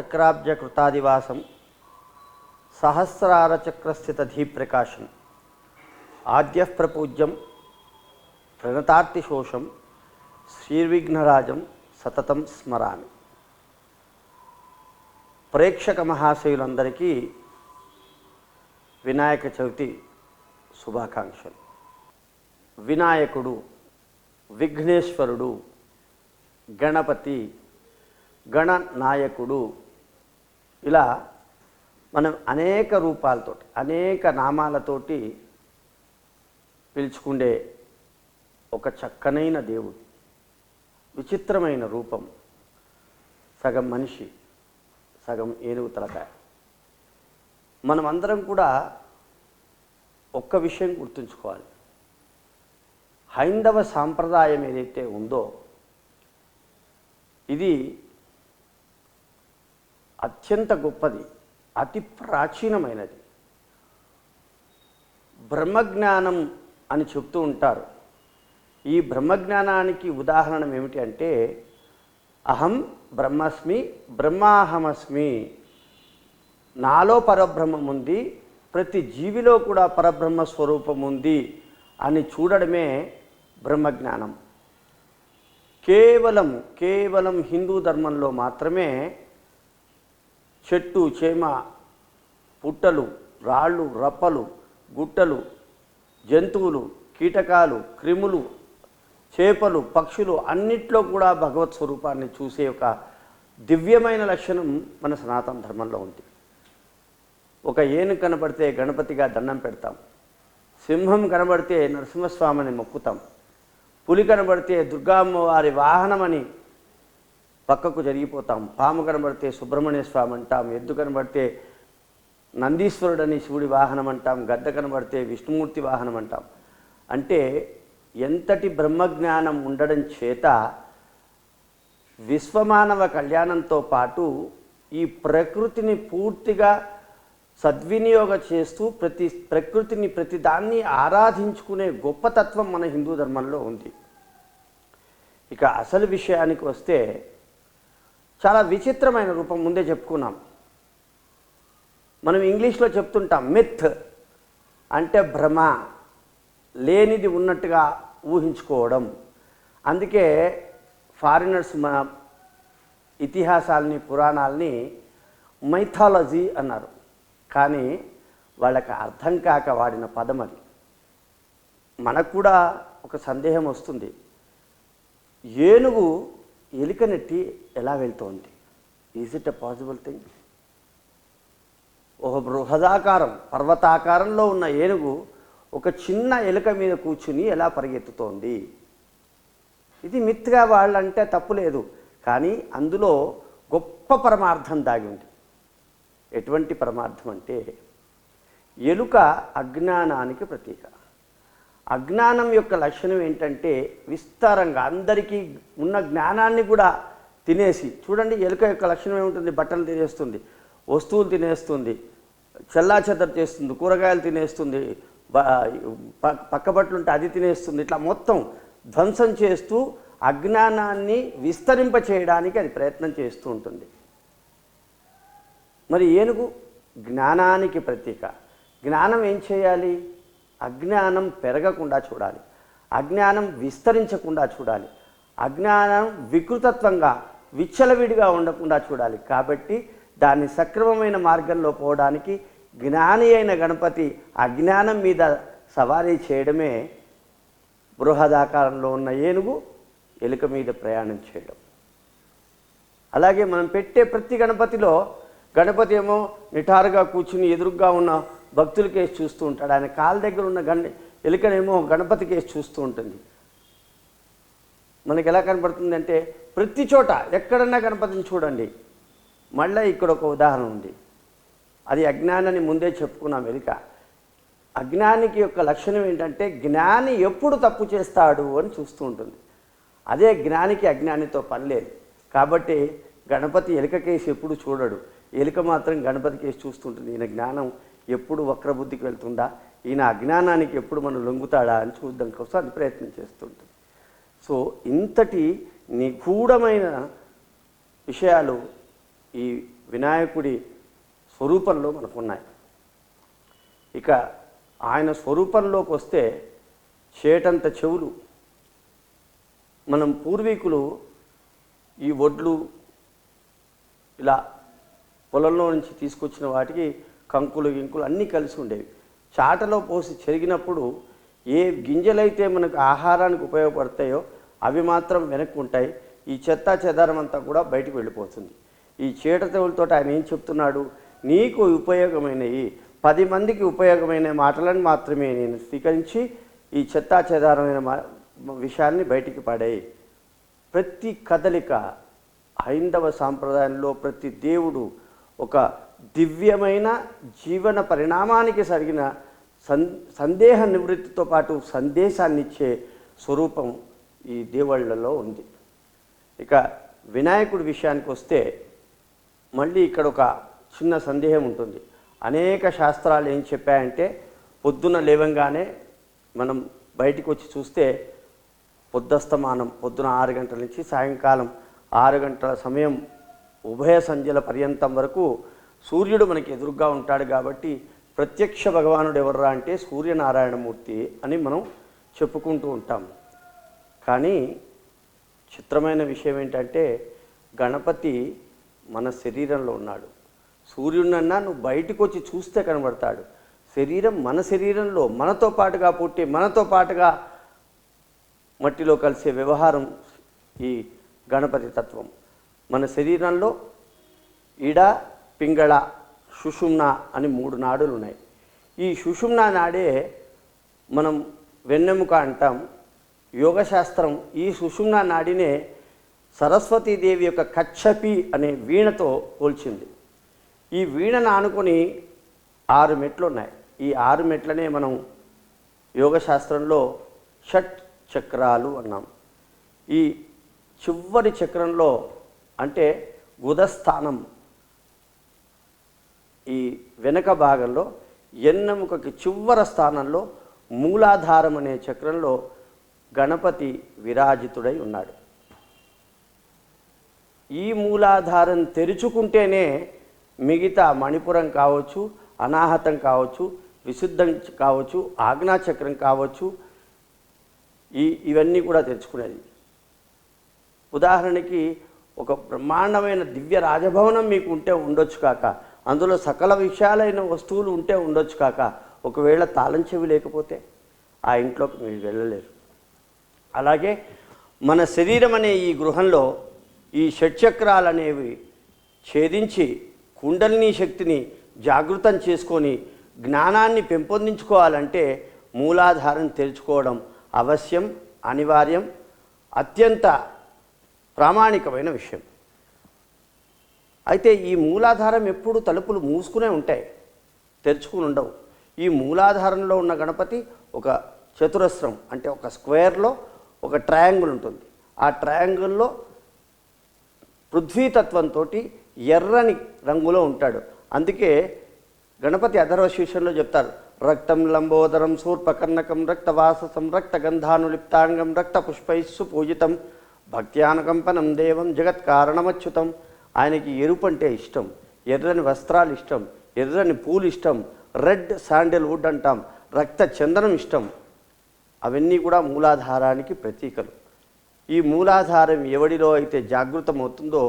చక్రాబ్జ కృతాదివాసం సహస్రార చక్రస్థిత ధీప్రకాశం ఆద్య ప్రపూజ్యం ప్రణతార్తిశోషం శ్రీవిఘ్నరాజం సతతం స్మరామి. ప్రేక్షక మహాశయులందరికీ వినాయక చవితి శుభాకాంక్షలు. వినాయకుడు విఘ్నేశ్వరుడు గణపతి గణనాయకుడు ఇలా మనం అనేక రూపాలతోటి అనేక నామాలతోటి పిలుచుకుండే ఒక చక్కనైన దేవుడు విచిత్రమైన రూపం సగం మనిషి సగం ఏనుగు తలకాయ. మనమందరం కూడా ఒక్క విషయం గుర్తుంచుకోవాలి. హైందవ సాంప్రదాయం ఏదైతే ఉందో ఇది అత్యంత గొప్పది అతి ప్రాచీనమైనది. బ్రహ్మజ్ఞానం అని చెప్తూ ఉంటారు. ఈ బ్రహ్మజ్ఞానానికి ఉదాహరణ ఏమిటి అంటే అహం బ్రహ్మస్మి బ్రహ్మాహమస్మి. నాలో పరబ్రహ్మం ఉంది ప్రతి జీవిలో కూడా పరబ్రహ్మ స్వరూపం ఉంది అని చూడడమే బ్రహ్మజ్ఞానం. కేవలం కేవలం హిందూ ధర్మంలో మాత్రమే చెట్టు చేమ పుట్టలు రాళ్ళు రప్పలు గుట్టలు జంతువులు కీటకాలు క్రిములు చేపలు పక్షులు అన్నిట్లో కూడా భగవత్ స్వరూపాన్ని చూసే ఒక దివ్యమైన లక్షణం మన సనాతన ధర్మంలో ఉంది. ఒక ఏను కనబడితే గణపతిగా దండం పెడతాం. సింహం కనబడితే నరసింహస్వామిని మొక్కుతాం. పులి కనబడితే దుర్గామ్మ వారి వాహనమని పక్కకు జరిగిపోతాం. పాము కనబడితే సుబ్రహ్మణ్య స్వామి అంటాం ఎద్దు కనబడితే నందీశ్వరుడని శివుడి వాహనం అంటాం గద్ద కనబడితే విష్ణుమూర్తి వాహనం అంటాం. అంటే ఎంతటి బ్రహ్మజ్ఞానం ఉండడం చేత విశ్వమానవ కళ్యాణంతో పాటు ఈ ప్రకృతిని పూర్తిగా సద్వినియోగ చేస్తూ ప్రతి ప్రకృతిని ప్రతిదాన్ని ఆరాధించుకునే గొప్పతత్వం మన హిందూ ధర్మంలో ఉంది. ఇక అసలు విషయానికి వస్తే చాలా విచిత్రమైన రూపం ముందే చెప్పుకున్నాం. మనం ఇంగ్లీష్లో చెప్తుంటాం మిత్ అంటే భ్రమ లేనిది ఉన్నట్టుగా ఊహించుకోవడం. అందుకే ఫారినర్స్ మన ఇతిహాసాలని పురాణాలని మైథాలజీ అన్నారు. కానీ వాళ్ళకి అర్థం కాక వాడిన పదం అది. మనకు కూడా ఒక సందేహం వస్తుంది. ఏనుగు ఎలుకనెట్టి ఎలా వెళ్తోంది? Is it a possible thing ఒక బృహదాకారం పర్వతాకారంలో ఉన్న ఏనుగు ఒక చిన్న ఎలుక మీద కూర్చుని ఎలా పరిగెత్తుతోంది? ఇది మిత్గా వాళ్ళంటే తప్పులేదు కానీ అందులో గొప్ప పరమార్థం దాగి ఉంది. ఎటువంటి పరమార్థం అంటే ఎలుక అజ్ఞానానికి ప్రతీక. అజ్ఞానం యొక్క లక్షణం ఏంటంటే విస్తారంగా అందరికీ ఉన్న జ్ఞానాన్ని కూడా తినేసి చూడండి ఎలుక యొక్క లక్షణం ఏముంటుంది? బట్టలు తినేస్తుంది వస్తువులు తినేస్తుంది చెల్లాచెదర చేస్తుంది కూరగాయలు తినేస్తుంది పక్కబట్లు పక్క బట్టలు ఉంటే అది తినేస్తుంది. ఇట్లా మొత్తం ధ్వంసం చేస్తూ అజ్ఞానాన్ని విస్తరింప చేయడానికి అది ప్రయత్నం చేస్తూ ఉంటుంది. మరి ఏనుగు జ్ఞానానికి ప్రతీక. జ్ఞానం ఏం చేయాలి? అజ్ఞానం పెరగకుండా చూడాలి. అజ్ఞానం విస్తరించకుండా చూడాలి. అజ్ఞానం వికృతత్వంగా విచ్చలవిడిగా ఉండకుండా చూడాలి. కాబట్టి దాన్ని సక్రమమైన మార్గంలో పోవడానికి జ్ఞాని అయిన గణపతి అజ్ఞానం మీద సవారీ చేయడమే బృహదాకారంలో ఉన్న ఏనుగు ఎలుక మీద ప్రయాణం చేయడం. అలాగే మనం పెట్టే ప్రతి గణపతిలో గణపతి ఏమో నిటారుగా కూర్చుని ఎదురుగా ఉన్న భక్తుల కేసు చూస్తూ ఉంటాడు. ఆయన కాళ్ళ దగ్గర ఉన్న గణ ఎలుకనేమో గణపతి కేసు చూస్తూ ఉంటుంది. మనకి ఎలా కనపడుతుందంటే ప్రతి చోట ఎక్కడన్నా గణపతిని చూడండి. మళ్ళీ ఇక్కడ ఒక ఉదాహరణ ఉంది. అది అజ్ఞానాన్ని ముందే చెప్పుకున్నాం ఎలుక అజ్ఞానికి యొక్క లక్షణం ఏంటంటే జ్ఞాని ఎప్పుడు తప్పు చేస్తాడు అని చూస్తూ ఉంటుంది. అదే జ్ఞానికి అజ్ఞానితో పని లేదు. కాబట్టి గణపతి ఎలుక కేసు ఎప్పుడు చూడడు. ఎలుక మాత్రం గణపతి కేసు చూస్తుంటుంది ఈయన జ్ఞానం ఎప్పుడు వక్రబుద్ధికి వెళ్తుందా? ఈయన అజ్ఞానానికి ఎప్పుడు మనం లొంగుతాడా అని చూడడం కోసం అది ప్రయత్నం చేస్తుంటుంది. సో ఇంతటి నిగూఢమైన విషయాలు ఈ వినాయకుడి స్వరూపంలో మనకు ఉన్నాయి ఇక ఆయన స్వరూపంలోకి వస్తే చేటంత చెవులు. మనం పూర్వీకులు ఈ వడ్లు ఇలా పొలంలో నుంచి తీసుకొచ్చిన వాటికి కంకులు గింకులు అన్నీ కలిసి ఉండేవి. చాటలో పోసి చెరిగినప్పుడు ఏ గింజలైతే మనకు ఆహారానికి ఉపయోగపడతాయో అవి మాత్రం వెనక్కి ఉంటాయి. ఈ చెత్త చెదారం అంతా కూడా బయటకు వెళ్ళిపోతుంది. ఈ చీటతెవులతో ఆయన ఏం చెప్తున్నాడు? నీకు ఉపయోగమైనవి పది మందికి ఉపయోగమైన మాటలను మాత్రమే నేను స్వీకరించి ఈ చెత్తా చెదారమైన మా విషయాన్ని బయటికి పడేయి. ప్రతి కదలిక హైందవ సాంప్రదాయంలో ప్రతి దేవుడు ఒక దివ్యమైన జీవన పరిణామానికి సరిగిన సం సందేహ నివృత్తితో పాటు సందేశాన్ని ఇచ్చే స్వరూపం ఈ దేవుళ్ళలో ఉంది. ఇక వినాయకుడి విషయానికి వస్తే మళ్ళీ ఇక్కడ ఒక చిన్న సందేహం ఉంటుంది. అనేక శాస్త్రాలు ఏం చెప్పాయంటే పొద్దున లేవంగానే మనం బయటికి వచ్చి చూస్తే పొద్దస్తమానం పొద్దున ఆరు గంటల నుంచి సాయంకాలం ఆరు గంటల సమయం ఉభయ సంధ్యల పర్యంతం వరకు సూర్యుడు మనకి ఎదురుగా ఉంటాడు కాబట్టి ప్రత్యక్ష భగవానుడు ఎవర్రా అంటే సూర్యనారాయణమూర్తి అని మనం చెప్పుకుంటూ ఉంటాం. కానీ చిత్రమైన విషయం ఏంటంటే గణపతి మన శరీరంలో ఉన్నాడు. సూర్యుడినన్నా నువ్వు బయటకు వచ్చి చూస్తే కనబడతాడు. శరీరం మన శరీరంలో మనతో పాటుగా పుట్టి మనతో పాటుగా మట్టిలో కలిసే వ్యవహారం ఈ గణపతి తత్వం. మన శరీరంలో ఇడ పింగళ సుషుమ్న అని మూడు నాడులు ఉన్నాయి ఈ సుషుమ్న నాడే మనం వెన్నెముక అంటాం. యోగశాస్త్రం ఈ సుషుమ్న నాడినే సరస్వతీదేవి యొక్క కచ్చపి అనే వీణతో పోల్చింది. ఈ వీణను ఆనుకొని ఆరు మెట్లు ఉన్నాయి ఈ ఆరు మెట్లనే మనం యోగశాస్త్రంలో షట్ చక్రాలు అన్నాం. ఈ చివరి చక్రంలో అంటే గుదస్థానం ఈ వెనక భాగంలో ఎన్నెముకకి చివర స్థానంలో మూలాధారం అనే చక్రంలో గణపతి విరాజితుడై ఉన్నాడు. ఈ మూలాధారం తెరుచుకుంటేనే మిగతా మణిపురం కావచ్చు అనాహతం కావచ్చు విశుద్ధం కావచ్చు ఆజ్ఞాచక్రం కావచ్చు ఈ ఇవన్నీ కూడా తెరుచుకునేది. ఉదాహరణకి ఒక బ్రహ్మాండమైన దివ్య రాజభవనం మీకు ఉంటే ఉండొచ్చు కాక అందులో సకల విషయాలైన వస్తువులు ఉంటే ఉండొచ్చు కాక ఒకవేళ తాళం చెవి లేకపోతే ఆ ఇంట్లోకి మీరు వెళ్ళలేరు. అలాగే మన శరీరం అనే ఈ గృహంలో ఈ షట్చక్రాలు అనేవి ఛేదించి కుండలిని శక్తిని జాగృతం చేసుకొని జ్ఞానాన్ని పెంపొందించుకోవాలంటే మూలాధారం తెరుచుకోవడం అవశ్యం అనివార్యం అత్యంత ప్రామాణికమైన విషయం. అయితే ఈ మూలాధారం ఎప్పుడు తలుపులు మూసుకునే ఉంటాయి తెరుచుకుని ఉండవు. ఈ మూలాధారంలో ఉన్న గణపతి ఒక చతురస్రం అంటే ఒక స్క్వేర్లో ఒక ట్రయాంగిల్ ఉంటుంది. ఆ ట్రయాంగిల్లో పృథ్వీతత్వంతో ఎర్రని రంగులో ఉంటాడు. అందుకే గణపతి అధర్వశీర్షంలో చెప్తారు రక్తం లంబోదరం శూర్పకర్ణకం రక్తవాససం రక్తగంధానులిప్తాంగం రక్తపుష్పైస్సు పూజితం భక్త్యానుకంపనం దేవం జగత్ కారణమచ్యుతం ఆయనకి ఎరుపు అంటే ఇష్టం ఎర్రని వస్త్రాలు ఇష్టం ఎర్రని పూలు ఇష్టం రెడ్ శాండిల్వుడ్ అంటాం రక్త చందనం ఇష్టం. అవన్నీ కూడా మూలాధారానికి ప్రతీకలు. ఈ మూలాధారం ఎవడిలో అయితే జాగృతమవుతుందో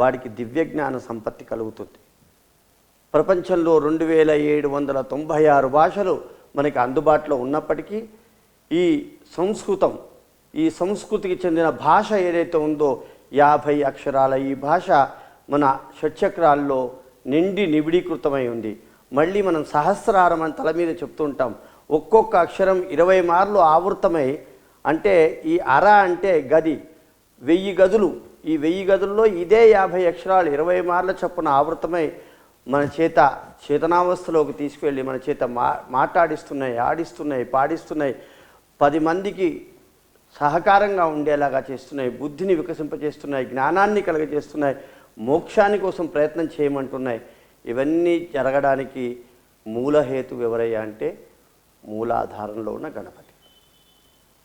వాడికి దివ్యజ్ఞాన సంపత్తి కలుగుతుంది. ప్రపంచంలో రెండు వేల ఏడు వందల తొంభై ఆరు భాషలు మనకి అందుబాటులో ఉన్నప్పటికీ ఈ సంస్కృతం ఈ సంస్కృతికి చెందిన భాష ఏదైతే ఉందో యాభై అక్షరాల ఈ భాష మన షట్చక్రాల్లో నిండి నిబిడీకృతమై ఉంది. మళ్ళీ మనం సహస్రారం అని తల మీద చెప్తూ ఉంటాం. ఒక్కొక్క అక్షరం ఇరవై మార్లు ఆవృతమై అంటే ఈ అర అంటే గది వెయ్యి గదులు. ఈ వెయ్యి గదుల్లో ఇదే యాభై అక్షరాలు ఇరవై మార్ల చొప్పున ఆవృతమై మన చేత చేతనావస్థలోకి తీసుకువెళ్ళి మన చేత మా మాట్లాడిస్తున్నాయి ఆడిస్తున్నాయి పాడిస్తున్నాయి. పది మందికి సహకారంగా ఉండేలాగా చేస్తున్నాయి. బుద్ధిని వికసింపజేస్తున్నాయి జ్ఞానాన్ని కలుగజేస్తున్నాయి. మోక్షాని కోసం ప్రయత్నం చేయమంటున్నాయి. ఇవన్నీ జరగడానికి మూలహేతు ఎవరయ్యా అంటే మూలాధారంలో ఉన్న గణపతి.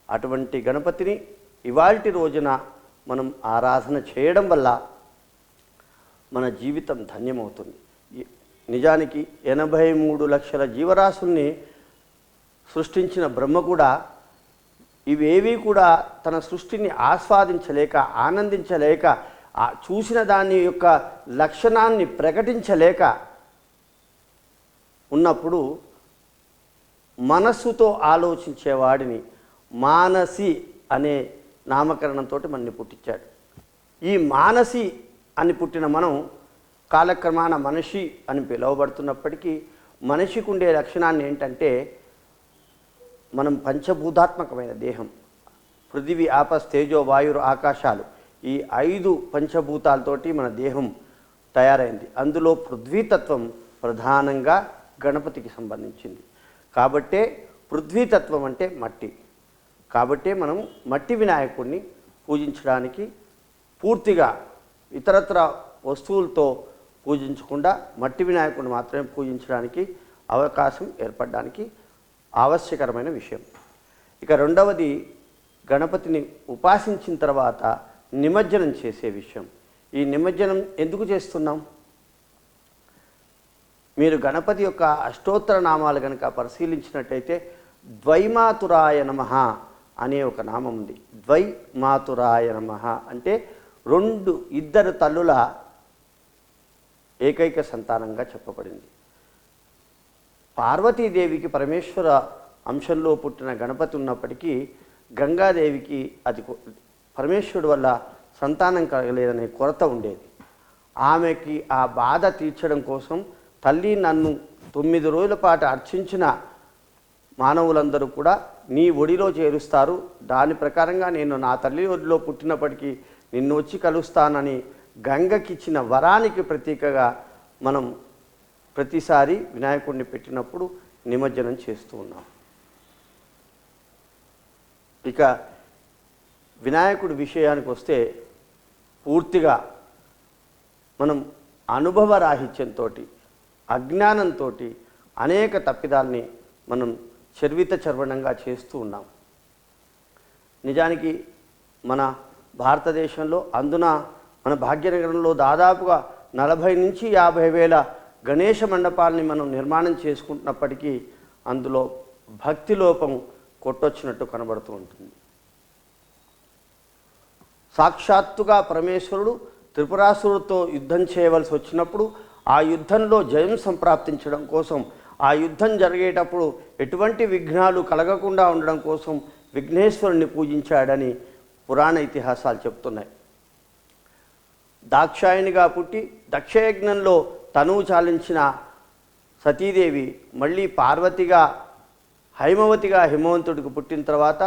అటువంటి గణపతిని ఇవాల్టి రోజున మనం ఆరాధన చేయడం వల్ల మన జీవితం ధన్యమవుతుంది. నిజానికి ఎనభై మూడు లక్షల జీవరాశుల్ని సృష్టించిన బ్రహ్మ కూడా ఇవేవీ కూడా తన సృష్టిని ఆస్వాదించలేక ఆనందించలేక ఆ చూసిన దాని యొక్క లక్షణాన్ని ప్రకటించలేక ఉన్నప్పుడు మనస్సుతో ఆలోచించేవాడిని మానసి అనే నామకరణంతో మనని పుట్టించాడు. ఈ మానసి అని పుట్టిన మనం కాలక్రమాన మనిషి అని పిలువబడుతున్నప్పటికీ మనిషికి ఉండే లక్షణాన్ని ఏంటంటే మనం పంచభూతాత్మకమైన దేహం. పృథివీ ఆపస్ తేజో వాయురు ఆకాశాలు. ఈ ఐదు పంచభూతాలతోటి మన దేహం తయారైంది. అందులో పృథ్వీతత్వం ప్రధానంగా గణపతికి సంబంధించింది. కాబట్టే పృథ్వీతత్వం అంటే మట్టి. కాబట్టే మనం మట్టి వినాయకుడిని పూజించడానికి పూర్తిగా ఇతరత్ర వస్తువులతో పూజించకుండా మట్టి వినాయకుడిని మాత్రమే పూజించడానికి అవకాశం ఏర్పడడానికి ఆవశ్యకరమైన విషయం. ఇక రెండవది గణపతిని ఉపాసించిన తర్వాత నిమజ్జనం చేసే విషయం. ఈ నిమజ్జనం ఎందుకు చేస్తున్నాం? మీరు గణపతి యొక్క అష్టోత్తర నామాలు కనుక పరిశీలించినట్టయితే ద్వైమాతురాయ నమ అనే ఒక నామం ఉంది. ద్వైమాతురాయ నమ అంటే రెండు ఇద్దరు తల్లుల ఏకైక సంతానంగా చెప్పబడింది. పార్వతీదేవికి పరమేశ్వర అంశంలో పుట్టిన గణపతి ఉన్నప్పటికీ గంగాదేవికి అది పరమేశ్వరుడు వల్ల సంతానం కలగలేదనే కొరత ఉండేది. ఆమెకి ఆ బాధ తీర్చడం కోసం తల్లి నన్ను తొమ్మిది రోజుల పాటు అర్చించిన మానవులందరూ కూడా నీ ఒడిలో చేరుస్తారు. దాని ప్రకారంగా నేను నా తల్లి ఒడిలో పుట్టినప్పటికీ నిన్ను వచ్చి కలుస్తానని గంగకిచ్చిన వరానికి ప్రతీకగా మనం ప్రతిసారి వినాయకుడిని పెట్టినప్పుడు నిమజ్జనం చేస్తూ ఉన్నాం. ఇక వినాయకుడి విషయానికి వస్తే పూర్తిగా మనం అనుభవ రాహిత్యంతో అజ్ఞానంతో అనేక తప్పిదాల్ని మనం చర్విత చర్వణంగా చేస్తూ ఉన్నాం. నిజానికి మన భారతదేశంలో అందున మన భాగ్యనగరంలో దాదాపుగా నలభై నుంచి యాభై వేల గణేష మండపాలని మనం నిర్మాణం చేసుకుంటున్నప్పటికీ అందులో భక్తి లోపం కొట్టొచ్చినట్టు కనబడుతూ ఉంటుంది. సాక్షాత్తుగా పరమేశ్వరుడు త్రిపురాసురుడితో యుద్ధం చేయవలసి వచ్చినప్పుడు ఆ యుద్ధంలో జయం సంప్రాప్తించడం కోసం ఆ యుద్ధం జరిగేటప్పుడు ఎటువంటి విఘ్నాలు కలగకుండా ఉండడం కోసం విఘ్నేశ్వరుణ్ణి పూజించాడని పురాణ ఇతిహాసాలు చెప్తున్నాయి. దాక్షాయణిగా పుట్టి దక్షయజ్ఞంలో తనువు చాలించిన సతీదేవి మళ్ళీ పార్వతిగా హైమవతిగా హిమవంతుడికి పుట్టిన తర్వాత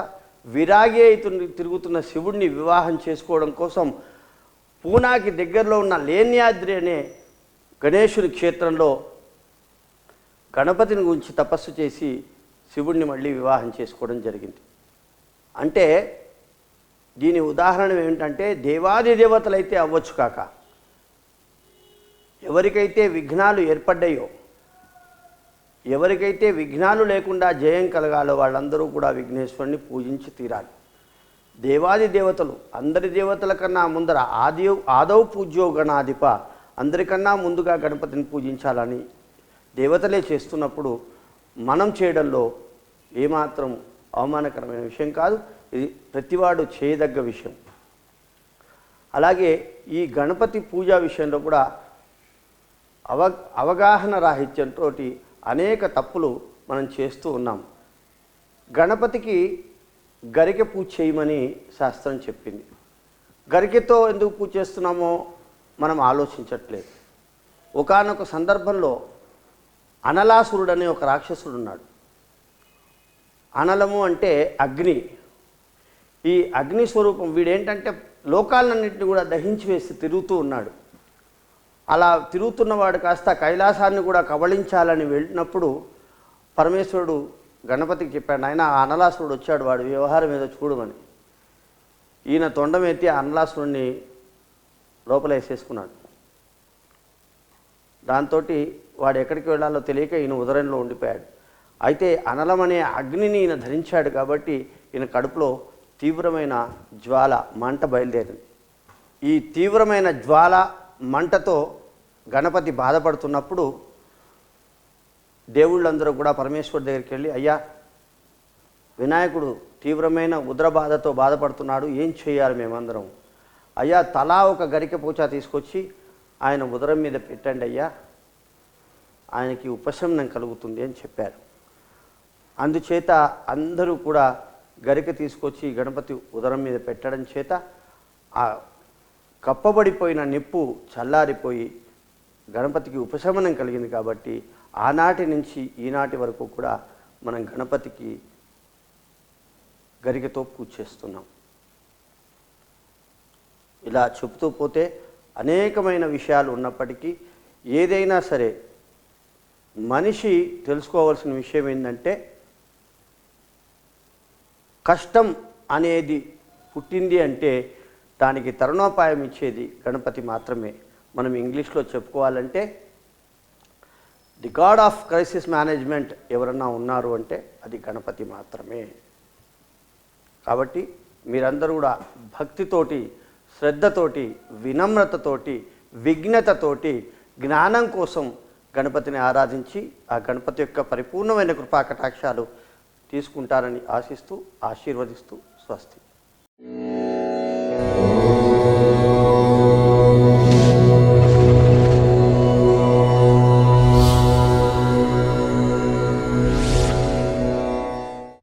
విరాగి అయితు- తిరుగుతున్న శివుడిని వివాహం చేసుకోవడం కోసం పూనాకి దగ్గరలో ఉన్న లేన్యాద్రి అనే గణేశుని క్షేత్రంలో గణపతిని గురించి తపస్సు చేసి శివుడిని మళ్ళీ వివాహం చేసుకోవడం జరిగింది. అంటే దీని ఉదాహరణ ఏమిటంటే దేవాది దేవతలైతే అవ్వచ్చు కాక ఎవరికైతే విఘ్నాలు ఏర్పడ్డాయో ఎవరికైతే విఘ్నాలు లేకుండా జయం కలగాలో వాళ్ళందరూ కూడా విఘ్నేశ్వరుని పూజించి తీరాలి. దేవాది దేవతలు అందరి దేవతల కన్నా ముందర ఆది ఆదౌ పూజ్యో గణాధిప అందరికన్నా ముందుగా గణపతిని పూజించాలని దేవతలే చేస్తున్నప్పుడు మనం చేయడంలో ఏమాత్రం అవమానకరమైన విషయం కాదు ఇది ప్రతివాడు చేయదగ్గ విషయం. అలాగే ఈ గణపతి పూజా విషయంలో కూడా అవ అవగాహన రాహిత్యంతో అనేక తప్పులు మనం చేస్తూ ఉన్నాం. గణపతికి గరిక పూజ చేయమని శాస్త్రం చెప్పింది. గరికెతో ఎందుకు పూజ చేస్తున్నామో మనం ఆలోచించట్లేదు. ఒకానొక సందర్భంలో అనలాసురుడు అనే ఒక రాక్షసుడు ఉన్నాడు. అనలము అంటే అగ్ని. ఈ అగ్ని స్వరూపం వీడేంటంటే లోకాలన్నింటినీ కూడా దహించి వేసి తిరుగుతూ ఉన్నాడు. అలా తిరుగుతున్నవాడు కాస్త కైలాసాన్ని కూడా కబళించాలని వెళ్ళినప్పుడు పరమేశ్వరుడు గణపతికి చెప్పాడు ఆయన ఆ అనలాసురుడు వచ్చాడు వాడు వ్యవహారం ఏదో చూడమని ఈయన తొండమెత్తి ఆ అనలాసురుడిని లోపల వేసేసుకున్నాడు. దాంతో వాడు ఎక్కడికి వెళ్ళాలో తెలియక ఈయన ఉదరంలో ఉండిపోయాడు. అయితే అనలం అనే అగ్నిని ఈయన ధరించాడు కాబట్టి ఈయన కడుపులో తీవ్రమైన జ్వాల మంట బయలుదేరింది. ఈ తీవ్రమైన జ్వాల మంటతో గణపతి బాధపడుతున్నప్పుడు దేవుళ్ళందరూ కూడా పరమేశ్వర్ దగ్గరికి వెళ్ళి అయ్యా వినాయకుడు తీవ్రమైన ఉద్ర బాధతో బాధపడుతున్నాడు ఏం చేయాలి మేమందరం? అయ్యా తలా ఒక గరిక పూచ తీసుకొచ్చి ఆయన ఉదరం మీద పెట్టండి అయ్యా. ఆయనకి ఉపశమనం కలుగుతుంది అని చెప్పారు. అందుచేత అందరూ కూడా గరిక తీసుకొచ్చి గణపతి ఉదరం మీద పెట్టడం చేత ఆ కప్పబడిపోయిన నిప్పు చల్లారిపోయి గణపతికి ఉపశమనం కలిగింది కాబట్టి ఆనాటి నుంచి ఈనాటి వరకు కూడా మనం గణపతికి గరికతో పూజ చేస్తున్నాం. ఇలా చెబుతూ పోతే అనేకమైన విషయాలు ఉన్నప్పటికీ ఏదైనా సరే మనిషి తెలుసుకోవాల్సిన విషయం ఏంటంటే కష్టం అనేది పుట్టింది అంటే దానికి తరుణోపాయం ఇచ్చేది గణపతి మాత్రమే. మనం ఇంగ్లీష్లో చెప్పుకోవాలంటే the god of crisis management ఎవరన్నా ఉన్నారు అంటే అది గణపతి మాత్రమే. కాబట్టి మీరందరూ కూడా భక్తితోటి శ్రద్ధతోటి వినమ్రతతోటి విఘ్నతతోటి జ్ఞానం కోసం గణపతిని ఆరాధించి ఆ గణపతి యొక్క పరిపూర్ణమైన కృపా కటాక్షాలు తీసుకుంటారని ఆశిస్తూ ఆశీర్వదిస్తూ స్వస్తి.